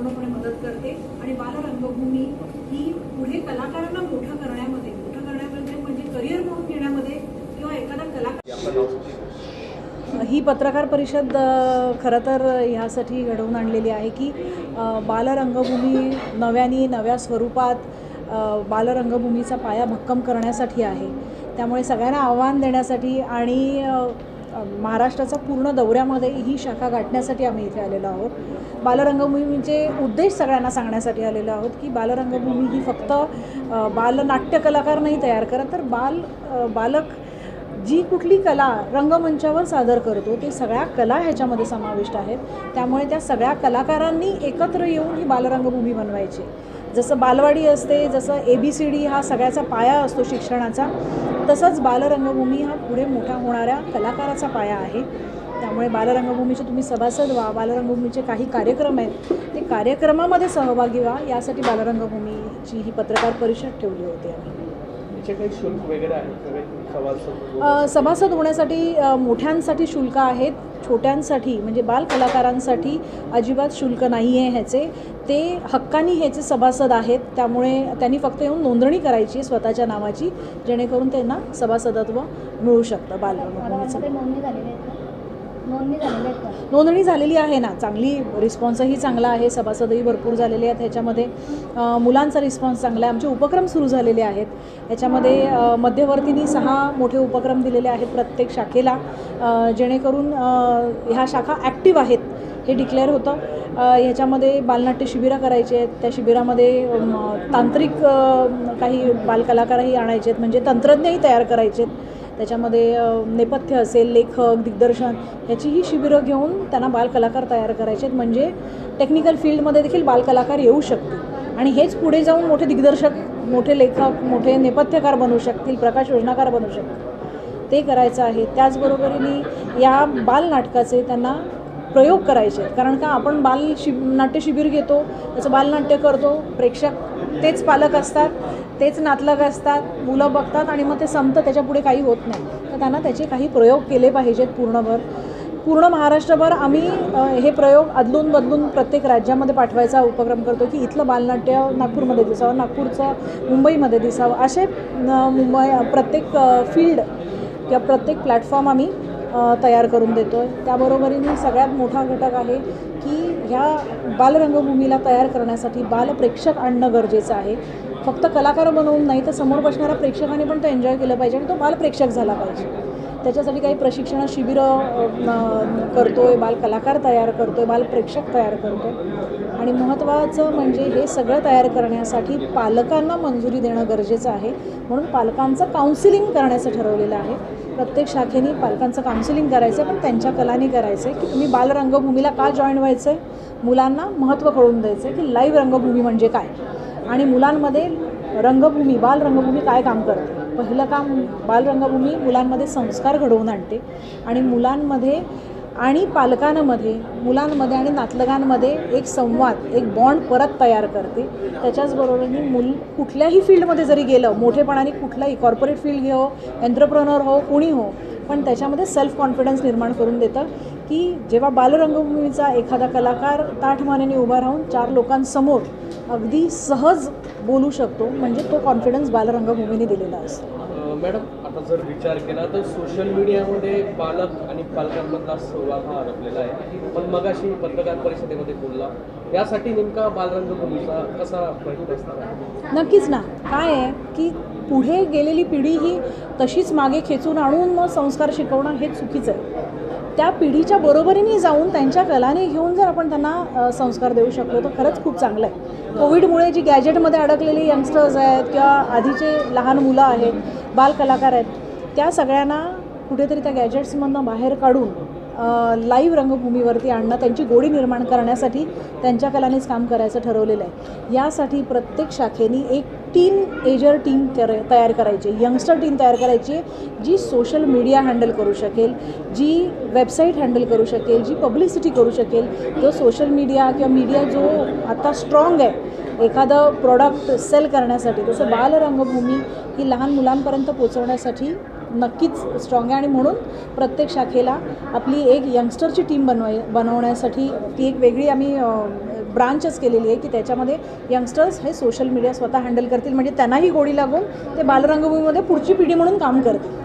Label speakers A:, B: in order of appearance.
A: पूर्णपणे मदत करते आणि बालरंगभूमी ही पुढे कलाकारांना मोठं करण्यामध्ये मोठं करण्यामध्ये म्हणजे करिअर म्हणून घेण्यामध्ये किंवा एखादा कलाकार
B: ही पत्रकार परिषद खरं तर ह्यासाठी घडवून आणलेली आहे की बालरंगभूमी नव्याने नव्या स्वरूपात बालरंगभूमीचा पाया भक्कम करण्यासाठी आहे. त्यामुळे सगळ्यांना आव्हान देण्यासाठी आणि महाराष्ट्राचा पूर्ण दौऱ्यामध्ये ही शाखा गाठण्यासाठी आम्ही इथे आलेलो आहोत. बालरंगभूमीचे उद्देश सगळ्यांना सांगण्यासाठी आलेलो आहोत की बालरंगभूमी ही फक्त बालनाट्य कलाकार नाही तयार करत तर बाल बालक जी कुठली कला रंगमंचावर सादर करतो ते सगळ्या कला ह्याच्यामध्ये समाविष्ट आहेत. त्यामुळे त्या सगळ्या कलाकारांनी एकत्र येऊन ही बालरंगभूमी बनवायची. जसं बालवाडी असते जसं ए बी सी डी हा सगळ्याचा पाया असतो शिक्षणाचा तसंच बालरंगभूमी हा पुढे मोठा होणाऱ्या कलाकाराचा पाया आहे. त्यामुळे बालरंगभूमीचे तुम्ही सभासद व्हा बालरंगभूमीचे काही कार्यक्रम आहेत ते कार्यक्रमामध्ये सहभागी व्हा. यासाठी बालरंगभूमीची ही पत्रकार परिषद ठेवली होती आम्ही.
C: काही शुल्क वगैरे आहे का? काही सभासद
B: होण्यासाठी मोठ्यांसाठी शुल्क आहेत छोट्यांसाठी म्हणजे बाल कलाकारांसाठी अजिबात शुल्क नाही आहे ह्याचे. ते हक्कानी ह्याचे सभासद आहेत त्यामुळे त्यांनी फक्त येऊन नोंदणी करायची आहे स्वतःच्या नावाची जेणेकरून त्यांना सभासदत्व मिळू शकतं बालरंगभूमीचं
D: नोंदणी झालेली नोंदणी झालेली
B: आहे ना. चांगली रिस्पॉन्सही चांगला आहे. सभासदही भरपूर झालेले आहेत ह्याच्यामध्ये. मुलांचा रिस्पॉन्स चांगला आहे. आमचे उपक्रम सुरू झालेले आहेत. ह्याच्यामध्ये मध्यवर्तींनी सहा मोठे उपक्रम दिलेले आहेत प्रत्येक शाखेला. जेणेकरून ह्या शाखा ॲक्टिव्ह आहेत हे डिक्लेअर होतं. ह्याच्यामध्ये बालनाट्य शिबिरं करायची आहेत. त्या शिबिरामध्ये तांत्रिक काही बालकलाकारही आणायचे आहेत. म्हणजे तंत्रज्ञही तयार करायचे आहेत. त्याच्यामध्ये नेपथ्य असेल लेखक दिग्दर्शन ह्याचीही शिबिरं घेऊन त्यांना बालकलाकार तयार करायचे आहेत. म्हणजे टेक्निकल फील्डमध्ये देखील बालकलाकार येऊ शकतील. आणि हेच पुढे जाऊन मोठे दिग्दर्शक मोठे लेखक मोठे नेपथ्यकार बनू शकतील प्रकाश योजनाकार बनू शकतील. ते करायचं आहे. त्याचबरोबरीने या बालनाटकाचे त्यांना प्रयोग करायचे आहेत. कारण का आपण बाल शिब नाट्य शिबिर घेतो त्याचं बालनाट्य करतो प्रेक्षक तेच पालक असतात तेच नातलग असतात मुलं बघतात आणि मग ते संपतं त्याच्यापुढे काही होत नाही. तर त्यांना त्याचे काही प्रयोग केले पाहिजेत पूर्णभर. पूर्ण महाराष्ट्रभर आम्ही हे प्रयोग अदलून बदलून प्रत्येक राज्यामध्ये पाठवायचा उपक्रम करतो की इथलं बालनाट्य नागपूरमध्ये दिसावं नागपूरचं मुंबईमध्ये दिसावं. असे न, मुंबई प्रत्येक फील्ड किंवा प्रत्येक प्लॅटफॉर्म आम्ही तयार करून देतो आहे त्याबरोबरीने सगळ्यात मोठा घटक आहे की ह्या बालरंगभूमीला तयार करण्यासाठी बालप्रेक्षक आणणं गरजेचं आहे. फक्त कलाकार बनवून नाही तर समोर बसणाऱ्या प्रेक्षकाने पण तो एन्जॉय केलं पाहिजे आणि तो बालप्रेक्षक झाला पाहिजे. त्याच्यासाठी काही प्रशिक्षण शिबिरं करतो आहे बालकलाकार तयार करतो आहे बालप्रेक्षक तयार करतो आहे आणि महत्त्वाचं म्हणजे हे सगळं तयार करण्यासाठी पालकांना मंजुरी देणं गरजेचं आहे. म्हणून पालकांचं काउन्सिलिंग करण्याचं ठरवलेलं आहे. प्रत्येक शाखेने पालकांचं काउन्सिलिंग करायचं आहे पण त्यांच्या कलाने करायचं आहे की तुम्ही बालरंगभूमीला का जॉईन व्हायचं आहे मुलांना महत्त्व कळून द्यायचं आहे की लाईव्ह रंगभूमी म्हणजे काय? आणि मुलांमध्ये रंगभूमी बालरंगभूमी काय काम करते? पहिलं काम बालरंगभूमी मुलांमध्ये संस्कार घडवून आणते आणि मुलांमध्ये आणि पालकांमध्ये मुलांमध्ये आणि नातलगांमध्ये एक संवाद एक बॉन्ड परत तयार करते. त्याच्याचबरोबरीने मुल कुठल्याही फील्डमध्ये जरी गेलं मोठेपणाने कुठलाही कॉर्पोरेट फील्ड घेऊ एंटरप्रनर हो कुणी हो पण त्याच्यामध्ये सेल्फ कॉन्फिडन्स निर्माण करून देतं की जेव्हा बालरंगभूमीचा एखादा कलाकार ताठमानेने उभा राहून चार लोकांसमोर अगदी सहज बोलू शकतो म्हणजे तो कॉन्फिडन्स बालरंगभूमीने दिलेला असतो.
C: मॅडम आता जर विचार केला तर सोशल मीडियामध्ये बालक आणि पालकांमधला संवाद हा अडकलेला आहे. पण मगाशी पत्रकार परिषदेमध्ये बोलला. यासाठी नेमका बालरंगभूमीचा कसा प्रयत्न असणार
B: नक्कीच ना. काय आहे की पुढे गेलेली पिढी ही तशीच मागे खेचून आणून मग संस्कार शिकवणं हे चुकीचं आहे. त्या पिढीच्या बरोबरीने जाऊन त्यांच्या कलाने घेऊन जर आपण त्यांना संस्कार देऊ शकलो तर खरंच खूप चांगलं आहे. कोविडमुळे जी गॅजेटमध्ये अडकलेली यंगस्टर्स आहेत किंवा आधीचे लहान मुलं आहेत बालकलाकार आहेत त्या सगळ्यांना कुठेतरी त्या गॅजेट्समधनं बाहेर काढून लाईव्ह रंगभूमीवरती आणणं त्यांची गोडी निर्माण करण्यासाठी त्यांच्या कलानेच काम करायचं ठरवलेलं आहे. यासाठी प्रत्येक शाखेने एक टीम एजर टीम कर तयार करायची. यंगस्टर टीम तयार करायची आहे जी सोशल मीडिया हँडल करू शकेल जी वेबसाईट हँडल करू शकेल जी पब्लिसिटी करू शकेल. जो सोशल मीडिया किंवा मीडिया जो आता स्ट्रॉंग आहे एखादं प्रॉडक्ट सेल करण्यासाठी जसं बालरंगभूमी ही लहान मुलांपर्यंत पोचवण्यासाठी नक्कीच स्ट्रॉंग आहे. आणि म्हणून प्रत्येक शाखेला आपली एक यंगस्टरची टीम बनवाय बनवण्यासाठी ती एक वेगळी आम्ही ब्रांचच केलेली आहे की त्याच्यामध्ये यंगस्टर्स हे सोशल मीडिया स्वतः हँडल करतील. म्हणजे त्यांनाही गोडी लागून ते बालरंगभूमीमध्ये पुढची पिढी म्हणून काम करतील.